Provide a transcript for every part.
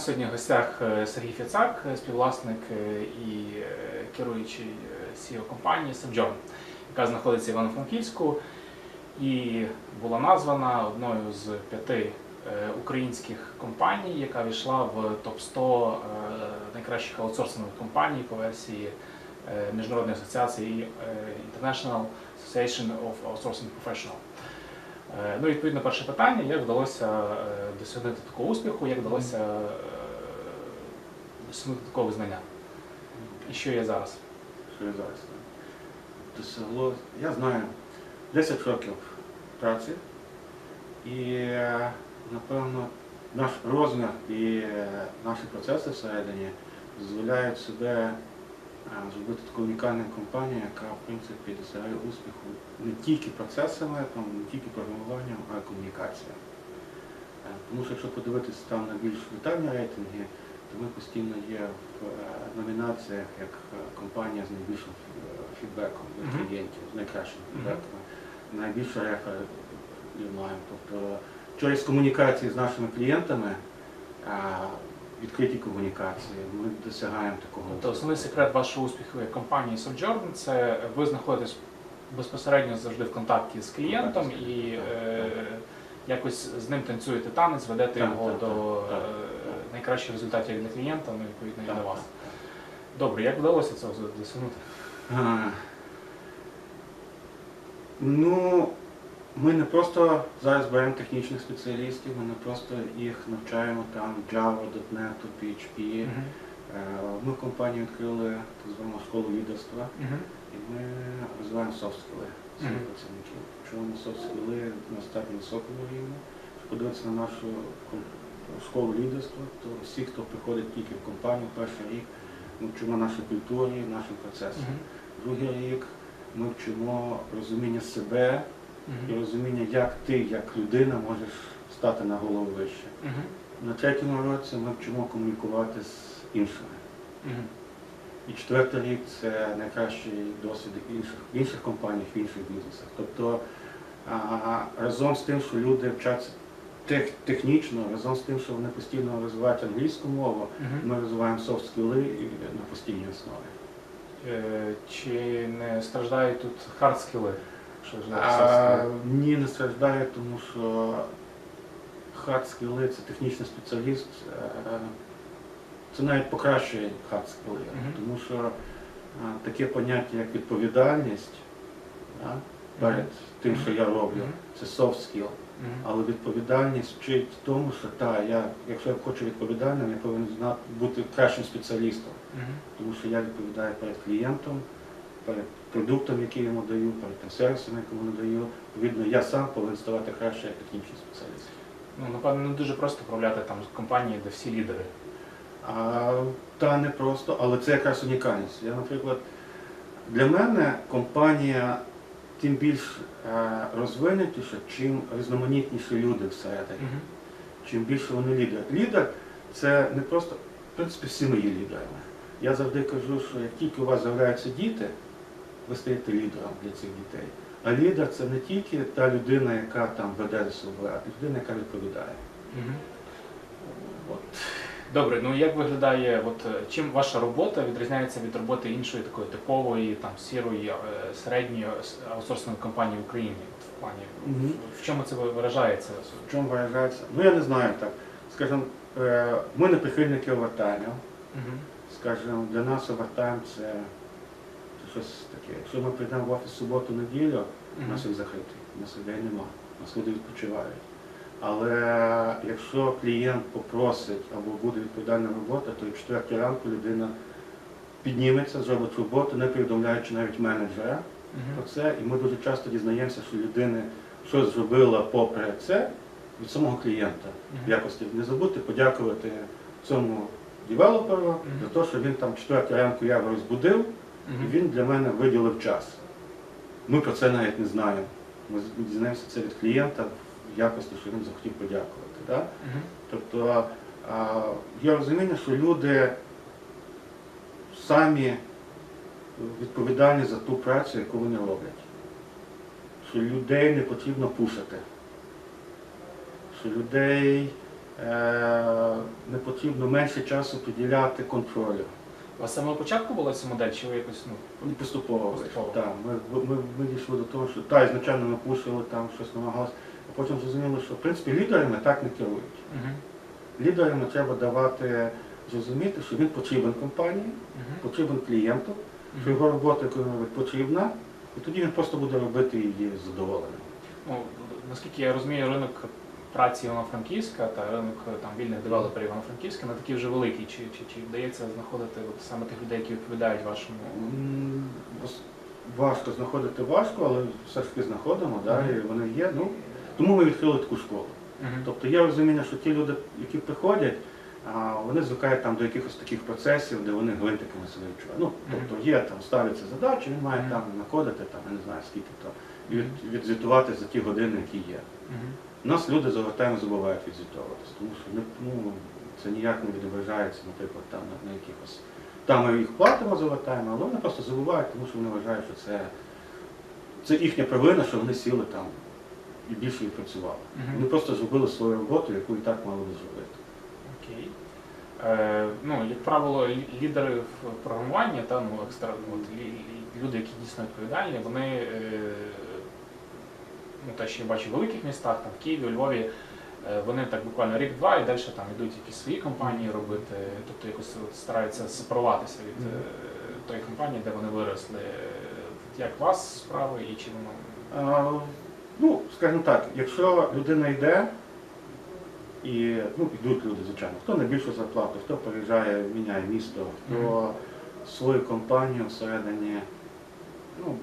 Сьогодні в гостях е, Сергій Фіцак, е, співвласник е, і керуючий CEO компанії Sojourn, яка знаходиться в Івано-Франківську і була названа одною з п'яти українських компаній, яка війшла в топ-100 е, найкращих аутсорсингових компаній по версії Міжнародної асоціації International Association of Outsourcing Professional. Ну, відповідно, перше питання: як вдалося досягнути такого успіху, як вдалося е, досягнути такого визнання? І що є зараз? що я зараз досягло. Я знаю 10 років праці і е, напевно наш розмір і е, наші процеси всередині дозволяють себе е, зробити таку унікальну компанію, яка в принципі досягає успіху не тільки процесами, не тільки програмуванням, а й комунікацією. Тому що якщо подивитися там на більш детальні рейтинги, ми постійно є в е, номінаціях як е, компанія з найбільшим е, фідбеком від клієнтів, з найкращим фідбеком. Найбільше реферів маємо. Тобто через комунікації з нашими клієнтами, відкриті комунікації, ми досягаємо такого. Тобто основний секрет вашого успіху як компанії Sojourn – це ви знаходитесь безпосередньо завжди в контакті з клієнтом і е, якось з ним танцюєте танець, ведете Так, його так, до так, так. Найкращих результатів як для клієнта, ну відповідно і для вас. Добре, як вдалося цього досягнути? А, Ну, ми не просто зараз беремо технічних спеціалістів, ми не просто їх навчаємо там Java, .NET, PHP. Мгм. Е, Ми в компанії відкрили так звану школу лідерства Мгм. і ми розвиваємо софт-скіли своїх Мгм. працівників. Чому софт-скіли на достатньо високому рівні. Якщо подивитися на нашу ком- школу лідерства, то всі, хто приходить тільки в компанію перший рік, ми вчимо нашій культурі, нашим процесам. Другий рік ми вчимо розуміння себе і розуміння, як ти, як людина, можеш стати на голову вище. На третьому році ми вчимо комунікувати з іншими. І четвертий рік це найкращий досвід в інших, інших компаніях, в інших бізнесах. Тобто а, разом з тим, що люди вчаться тех, технічно, разом з тим, що вони постійно розвивають англійську мову, ми розвиваємо софт скіли на постійній основі. Е, Чи не страждають тут хард-скіли? Що ж А, ні, не страждає, тому що хард скіли це технічний спеціаліст. е, Це навіть покращує хард скіли, Мгм. тому що е, таке поняття, як відповідальність да, перед тим, що я роблю, Мгм. це soft skill. Але відповідальність вчить тому, що та, я, якщо я хочу відповідальним, я повинен знати бути кращим спеціалістом. Тому що я відповідаю перед клієнтом, перед продуктом, який йому даю, перед тим сервісом, якому надаю. Відповідно, я сам повинен ставати краще як технічний спеціаліст. Ну, напевно, не дуже просто управляти там компанії, де всі лідери. А, та не просто, але це якраз унікальність. Я, наприклад, для мене компанія тим більш е, розвинутіша, чим різноманітніші люди всередині. Чим більше вони лідер. Лідер це не просто, в принципі, всі ми є лідерами. Я завжди кажу, що як тільки у вас з'являються діти, ви стаєте лідером для цих дітей. А лідер це не тільки та людина, яка там веде за собою, а людина, яка відповідає. Мгм. От. Добре, ну як виглядає, от е, чим ваша робота відрізняється від роботи іншої такої типової, там сірої, е, середньої с- аутсорсингової компанії в Україні? От в плані Мгм. в чому це виражається? В чому виражається? Ну я не знаю так. Скажімо, е, ми не прихильники овертаймів. Мгм. Скажімо, для нас овертайм це, це щось таке. Якщо ми прийдемо в офіс суботу-неділю, У нас їх закритий, у нас людей нема, у нас люди відпочивають. Але якщо клієнт попросить або буде відповідальна робота, то в четвертій ранку людина підніметься, зробить роботу, не повідомляючи навіть менеджера про це. І ми дуже часто дізнаємося, що людина щось зробила попри це від самого клієнта. В якості не забудьте подякувати цьому девелоперу за те, що він там в четвертій ранку я його розбудив. І він для мене виділив час. Ми про це навіть не знаємо. Ми дізнаємося це від клієнта якості, що він захотів подякувати. Да? Мгм. Тобто а, є розуміння, що люди самі відповідальні за ту працю, яку вони роблять. Що людей не потрібно пушити. Що людей е, не потрібно менше часу приділяти контролю. У вас з самого початку була ця модель, чи ви якось ну, поступово Поступово. Так, ми, ми, ми дійшли до того, що та, ізначально ми пушили там щось намагалися, а потім зрозуміли, що в принципі лідерами так не керують. Мгм. Лідерами треба давати зрозуміти, що він потрібен компанії, Мгм. потрібен клієнту, що його робота, робить, потрібна, і тоді він просто буде робити її з задоволенням. Ну, наскільки я розумію, ринок праці Івано-Франківська та ринок е, там вільних девелоперів Івано-Франківська не такий вже великий. Чи, чи, чи вдається знаходити от саме тих людей, які відповідають вашому? Важко знаходити важко, але все ж таки знаходимо, да, і вони є. Ну, тому ми відкрили таку школу. Тобто є розуміння, що ті люди, які приходять, а, вони звикають там до якихось таких процесів, де вони гвинтиками себе відчувають. Ну, тобто є там ставляться задачі, він має там накодити, там, я не знаю скільки то, і від, відзвітувати за ті години, які є. У нас люди завертаємо забувають відзвітовуватися, тому що не- ну, це ніяк не відображається, наприклад, там на, на якихось. Там ми їх платимо, завертаємо, але вони просто забувають, тому що вони вважають, що це, це їхня провина, що вони сіли там і більше відпрацювали. Мгм. Вони просто зробили свою роботу, яку і так мали би зробити. Окей. Е, ну, як правило, лі- лідери в програмуванні, та, ну, екстра, ну, от, лі- лі- люди, які дійсно відповідальні, вони, е, ну, те, що я бачу в великих містах, там, в Києві, у Львові, е, вони так буквально рік-два і далі там йдуть якісь свої компанії робити, тобто якось от стараються сепаруватися від е, тої компанії, де вони виросли. Як у вас справи і чи воно? Ну, скажімо так, якщо людина йде, і ну, йдуть люди, звичайно, хто на більшу зарплату, хто переїжджає, міняє місто, хто свою компанію всередині, ну,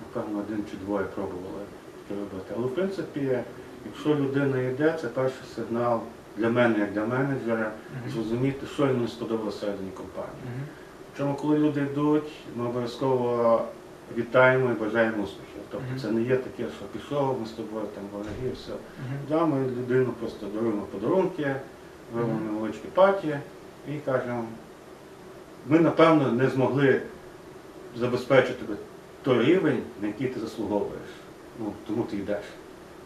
напевно, один чи двоє пробували робити. Але в принципі, якщо людина йде, це перший сигнал для мене, як для менеджера, зрозуміти, що йому не сподобалося всередині компанії. Причому, коли люди йдуть, ми обов'язково вітаємо і бажаємо успіхів. Тобто це не є таке, що пішов, ми з тобою там вороги, все. Да, ми людину просто даруємо подарунки, робимо невеличкі паті і кажемо, ми напевно не змогли забезпечити той рівень, на який ти заслуговуєш. Ну, тому ти йдеш.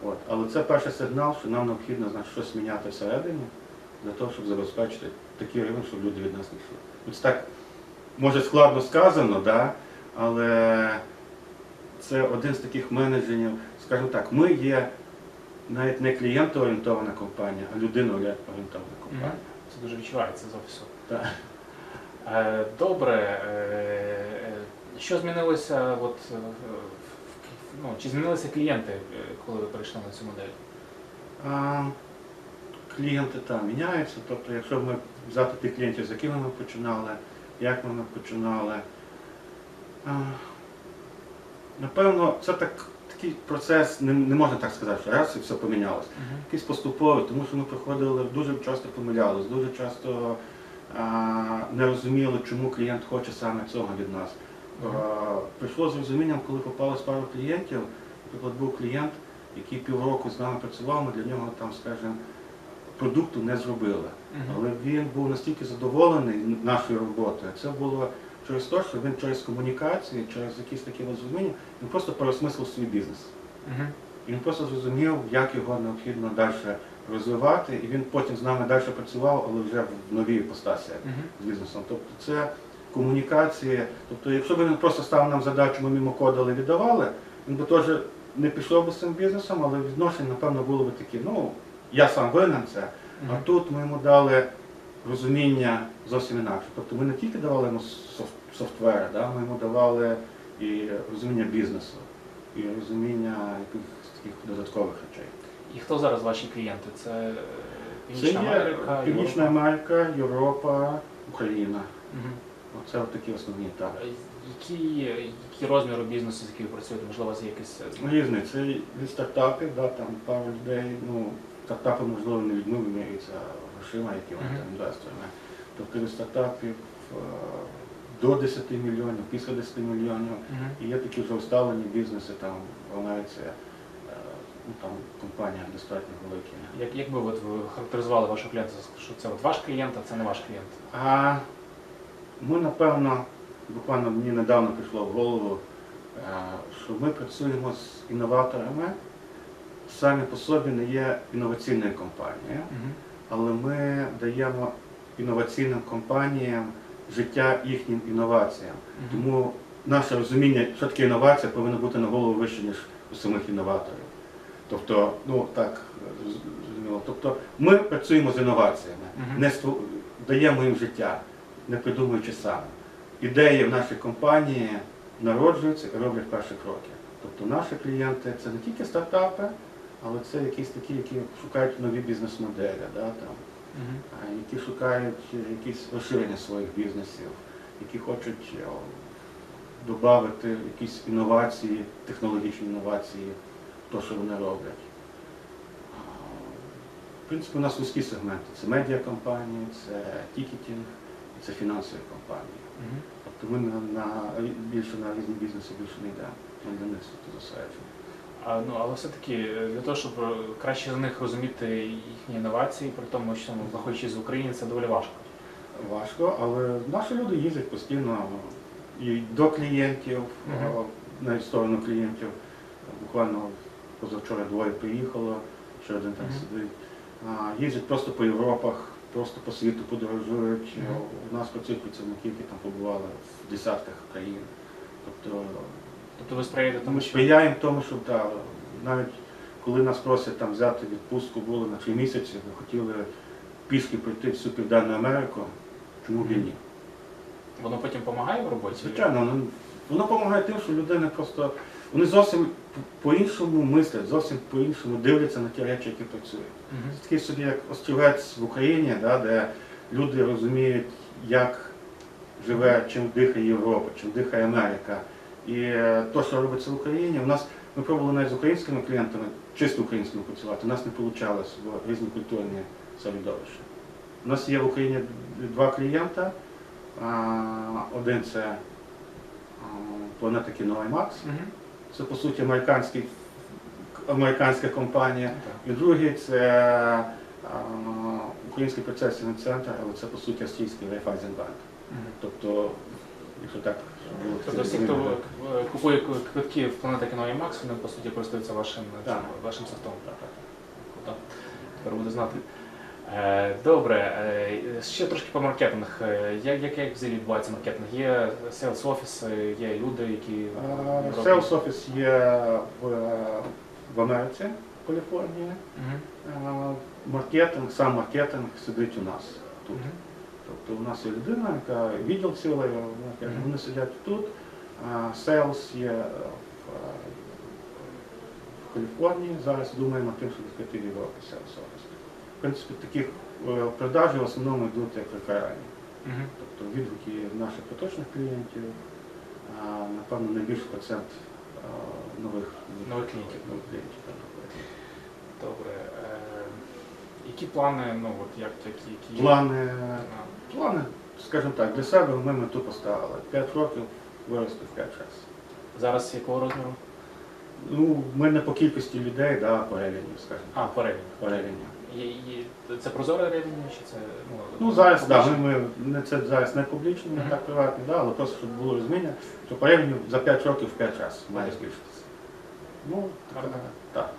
От. Але це перший сигнал, що нам необхідно значить, щось міняти всередині для того, щоб забезпечити такий рівень, щоб люди від нас не йшли. Це так може складно сказано, да? Але це один з таких менеджерів, скажімо так, ми є навіть не клієнтоорієнтована компанія, а людиноорієнтована компанія. Це дуже відчувається з офісу. Так. Е, Добре. Е, Що змінилося? От, е, ну, чи змінилися клієнти, коли ви перейшли на цю модель? А, клієнти там міняються. Тобто, якщо ми взяти тих клієнтів, з якими ми починали, як ми починали, напевно, це так, такий процес, не, не можна так сказати, що раз і все помінялося. Якийсь поступовий, тому що ми приходили, дуже часто помилялись, дуже часто а, не розуміли, чому клієнт хоче саме цього від нас. Мгм. А, Прийшло з розумінням, коли попалось пару клієнтів, наприклад, був клієнт, який півроку з нами працював, ми для нього там, скажімо, продукту не зробили. Мгм. Але він був настільки задоволений нашою роботою. Це було через те, що він через комунікації, через якісь такі розуміння, він просто переосмислив свій бізнес. І він просто зрозумів, як його необхідно далі розвивати, і він потім з нами далі працював, але вже в новій іпостасі Мгм. з бізнесом. Тобто це комунікації. Тобто, якщо б він просто ставив нам задачу, ми мимо кодали, віддавали, він би теж не пішов би з цим бізнесом, але відношення, напевно, було б такі, ну, я сам винен це. А тут ми йому дали розуміння зовсім інакше. Тобто ми не тільки давали йому софт- софтвер, да, ми йому давали і розуміння бізнесу, і розуміння якихось таких додаткових речей. І хто зараз ваші клієнти? Це е, Це Північна є Америка, Північна Європа? Америка, Європа, Україна. Мгм. Оце от такі основні так. Які, які розміри бізнесу, з якими ви працюєте? Можливо, у вас є якийсь е, Різний. Це від стартапів, да, там пару людей, ну, стартапи, можливо, не вимірюються грошима, які вони там інвесторами. Тобто від стартапів е, до 10 мільйонів, після 10 мільйонів. І є такі вже усталені бізнеси там в Америці, е, ну, там компанія достатньо великі. Як, як би от ви характеризували вашого клієнта, що це от ваш клієнт, а це не ваш клієнт? А ми, напевно, буквально мені недавно прийшло в голову, е, що ми працюємо з інноваторами, самі по собі не є інноваційною компанією. Але ми даємо інноваційним компаніям життя їхнім інноваціям. Тому наше розуміння, що таке інновація, повинно бути на голову вище, ніж у самих інноваторів. Тобто, ну так, зрозуміло. Тобто ми працюємо з інноваціями, не ству- даємо їм життя, не придумуючи самі. Ідеї в нашій компанії народжуються і роблять перші кроки. Тобто наші клієнти це не тільки стартапи, але це якісь такі, які шукають нові бізнес-моделі, да, там, а, які шукають якісь розширення своїх бізнесів, які хочуть додати якісь інновації, технологічні інновації те, що вони роблять. В принципі, у нас вузькі сегменти. Це медіакомпанії, це тікетінг, це фінансові компанії. Мгм. Тобто ми на, на, більше на різні бізнеси більше не йдемо. Ми для них зосереджені. А, ну, але все-таки е, для того, щоб е, краще за них розуміти їхні інновації, при тому, що ну, знаходячись в Україні, це доволі важко. Важко, але наші люди їздять постійно і до клієнтів, о, навіть в сторону клієнтів. Буквально позавчора двоє приїхало, ще один там Мгм. сидить. А, Їздять просто по Європах, просто по світу подорожують. Мгм. У нас працюють працівники, які там побували в десятках країн. Тобто Тобто ви сприяєте тому, ми що сприяємо тому, щоб да, навіть коли нас просять там взяти відпустку, було на три місяці, ми хотіли пішки пройти всю Південну Америку, чому б і ні? воно потім допомагає в роботі? Звичайно, воно, воно допомагає тим, що людина просто вони зовсім по-іншому мислять, зовсім по-іншому дивляться на ті речі, які працюють. Мгм. Це такий собі як острівець в Україні, да, де люди розуміють, як живе, чим дихає Європа, чим дихає Америка. І е, то, що робиться в Україні, у нас ми пробували навіть з українськими клієнтами, чисто українськими працювати, у нас не вийшло в різні культурні середовища. У нас є в Україні два клієнта. Один це планета кіно IMAX. Це по суті американська компанія. І другий це Український процесівний центр, але це по суті австрійський. Мгм. Тобто, якщо так Тобто всі, хто е, купує квитки в Планета Кіно IMAX, вони по суті користуються вашим, е, Так. вашим софтом. Круто. Тепер буду знати. Е, Добре, е, ще трошки по маркетинг. Е, Як, як, як взагалі відбувається маркетинг? Є sales офіси, є люди, які роблять- Селс офіс є в, в Америці, в Каліфорнії. Мгм. Маркетинг, сам маркетинг сидить у нас тут. Мгм. Тобто у нас є людина, яка відділ цілий, Мгм. вони сидять тут. Сейлс є е, в, Каліфорнії. Зараз думаємо тим, щоб відкрити в Європі сейлс офіс. В принципі, таких е, продажі в основному йдуть як реферальні. Мгм. Тобто відгуки наших поточних клієнтів, напевно, найбільший процент е, нових, Нових клієнтів. Добре. Які плани, ну от як які, які Плани, плани, скажімо так, для себе ми мету поставили. 5 років вирости в 5 разів. зараз якого розміру? Ну, ми не по кількості людей, да, по ревеню, скажімо А, по ревеню. по ревеню. Є, є, це прозоре ревеню чи це ну, Ну, зараз, да, ми, ми, не, це зараз не публічно, не Мгм. так приватні, да, але просто, щоб було розуміння, що по ревеню за 5 років в 5 разів має збільшитися. Ну, Гарно. так.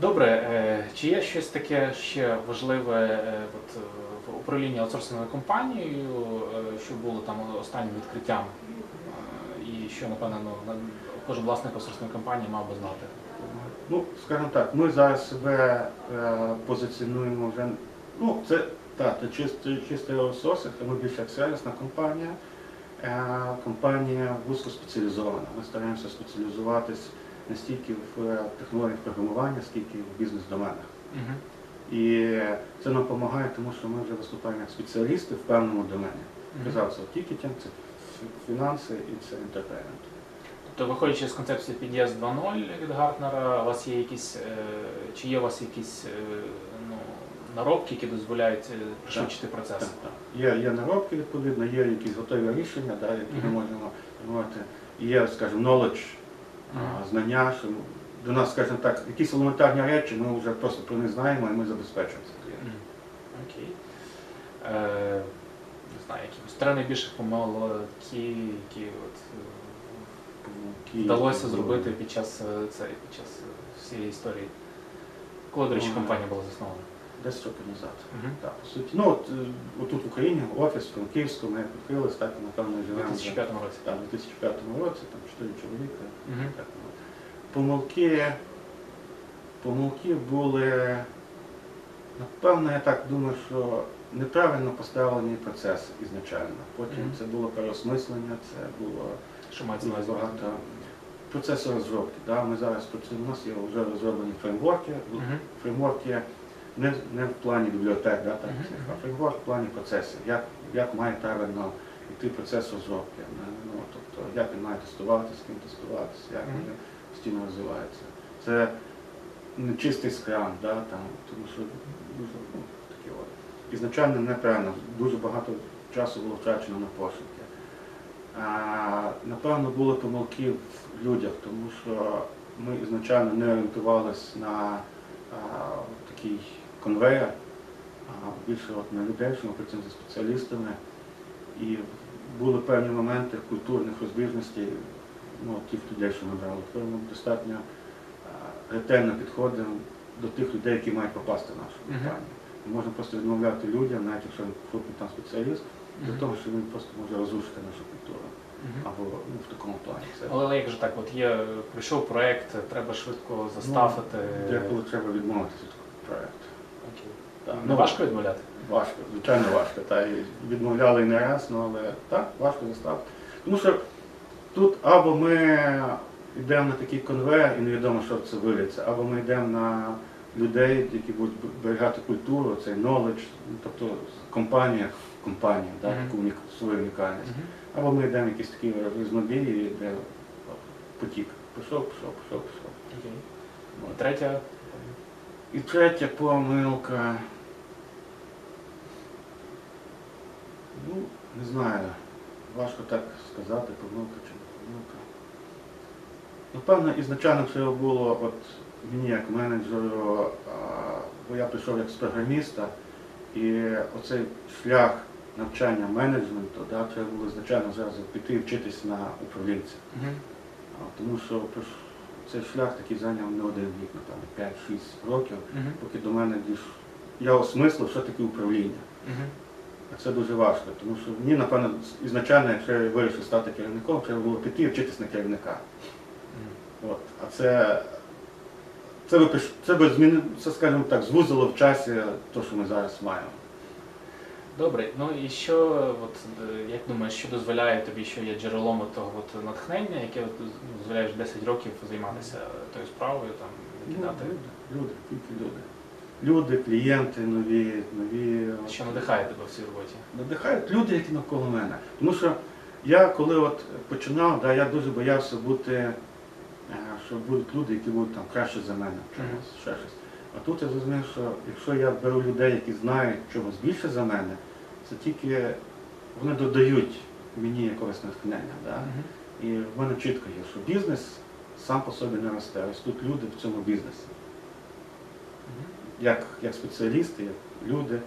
Добре, е, чи є щось таке ще важливе е, от, е, в управлінні аутсорсинговою компанією, е, що було там останнім відкриттям, е, і що, напевно, ну, кожен власник аутсорсингової компанії мав би знати? Ну, скажімо так, ми зараз себе позиціонуємо вже. Ну, це так, це чистий, чистий аутсорсинг, ми більше як сервісна компанія. Е, компанія вузькоспеціалізована. Ми стараємося спеціалізуватись не стільки в технологіях програмування, скільки в бізнес-доменах. І це нам допомагає, тому що ми вже виступаємо як спеціалісти в певному домені. Казав, це тікетінг, це фінанси і це інтерпреймент. Тобто, виходячи з концепції PDS 2.0 від Гартнера, у вас є якісь, е, чи є у вас якісь е, ну, наробки, які дозволяють е, пришвидшити процес? Так, так. Є, є наробки, відповідно, є якісь готові рішення, да, які ми можемо робити. Є, скажімо, knowledge, а, знання, що до нас, скажімо так, якісь елементарні речі, ми вже просто про них знаємо і ми забезпечуємо це клієнта. Окей. Е, не знаю, якісь три найбільших помилки, які от, е, вдалося зробити під час е, цієї під час е, всієї історії? Коли, до речі, Ну, компанія була заснована? Десь років назад. Так, по суті. Ну, от, е, отут в Україні офіс в Франківську ми відкрились, так, напевно, У живемо. вже, 2005 році. Так, у 2005 році, там 4 чоловіка. Мгм. Так, ну, помилки, помилки були, напевно, я так думаю, що неправильно поставлені процеси ізначально. Потім Мгм. це було переосмислення, це було Що багато процесу розробки. Да? Ми зараз працюємо, у нас є вже розроблені фреймворки. Мгм. Фреймворки не, не в плані бібліотек, да, так, Мгм. цих, а фреймворк в плані процесів. Як, як має правильно йти процес розробки. Ну, тобто, як він має тестувати, з ким тестуватися, як Мгм. він постійно розвивається. Це не чистий скрам, да, там, тому що дуже ну, таке от. Ізначально неправильно, дуже багато часу було втрачено на пошуки. А, напевно, були помилки в людях, тому що ми ізначально не орієнтувалися на а, такий конвейер, а більше от на людей, що ми працюємо зі спеціалістами. І були певні моменти культурних розбіжностей ну, тих людей, що ми брали. Тому ми достатньо ретельно підходимо до тих людей, які мають попасти в нашу компанію. Ми можемо просто відмовляти людям, навіть якщо він крупний там спеціаліст, для того, що він просто може розрушити нашу культуру. Або ну, в такому плані. Це Але як же так, от є, е, прийшов проект, треба швидко заставити. Ну, деколи треба відмовитися від проєкту. Окей. Так, Не важко відмовляти? Важко, звичайно важко. Та і відмовляли і не раз, ну, але так, важко заставити. Тому що тут або ми йдемо на такий конвейер і невідомо, що це виліться, або ми йдемо на людей, які будуть зберігати культуру, цей knowledge, тобто компанія, компанія, да, таку унік- свою унікальність. Або ми йдемо в якісь такі різнобії, де потік. Пішов, пішов, пішов, пішов. Окей. От. Третя. І третя помилка. Ну, не знаю. Важко так сказати, помилка чи помилка. Напевно, ізначально це було от мені як менеджеру, бо я прийшов як з програміста, і оцей шлях навчання менеджменту, да, треба було ізначально зразу піти вчитись на управлінця. А, Тому що цей шлях такий зайняв не один рік, напевно, 5-6 років Мгм. поки до мене дійшло. Я осмислив, що таке управління. А це дуже важко, тому що мені, напевно, ізначально, якщо я вирішив стати керівником, треба було піти і вчитись на керівника. От. А це, це би, це би зміни, це, скажімо так, звузило в часі те, що ми зараз маємо. Добре, ну і що, от, е, як думаєш, що дозволяє тобі, що є джерелом того от натхнення, яке от, ну, дозволяєш 10 років займатися тою справою, там, кидати? люди, люди, тільки люди. Люди, клієнти нові, нові. Що надихає тебе в цій роботі? надихають люди, які навколо мене. Тому що я коли от починав, да, я дуже боявся бути, е, що будуть люди, які будуть там краще за мене, в чомусь, ще щось. А тут я зрозумів, що якщо я беру людей, які знають чогось більше за мене, це тільки вони додають мені якогось натхнення. Да? Мгм. І в мене чітко є, що бізнес сам по собі не росте. Ось тут люди в цьому бізнесі. Як, як спеціалісти, як люди.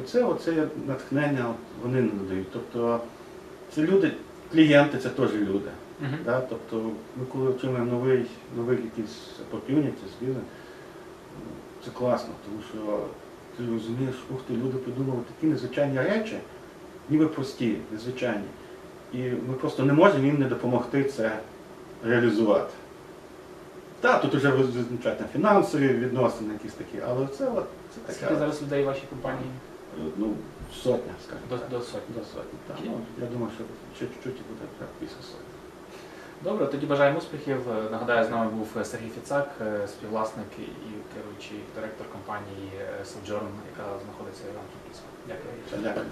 Оце, оце натхнення вони не надають. Тобто це люди, клієнти це теж люди. Мгм. Да? Тобто ми коли отримуємо новий, новий якийсь opportunity, бізнес, це класно, тому що ти розумієш, ух ти, люди придумали такі незвичайні речі, ніби прості, незвичайні. І ми просто не можемо їм не допомогти це реалізувати. Так, тут вже визначають там фінансові відносини якісь такі, але це от це Скільки таке. зараз людей в вашій компанії? Ну, сотня, скажімо. До, так. до сотні. До сотні. Так. Ну, я думаю, що чуть-чуть і буде вже після сотні. Добре, тоді бажаємо успіхів. Е, Нагадаю, з нами був е, Сергій Фіцак, е, співвласник і керуючий директор компанії е, Sojourn, яка знаходиться в Івано-Франківську. Дякую. Дякую.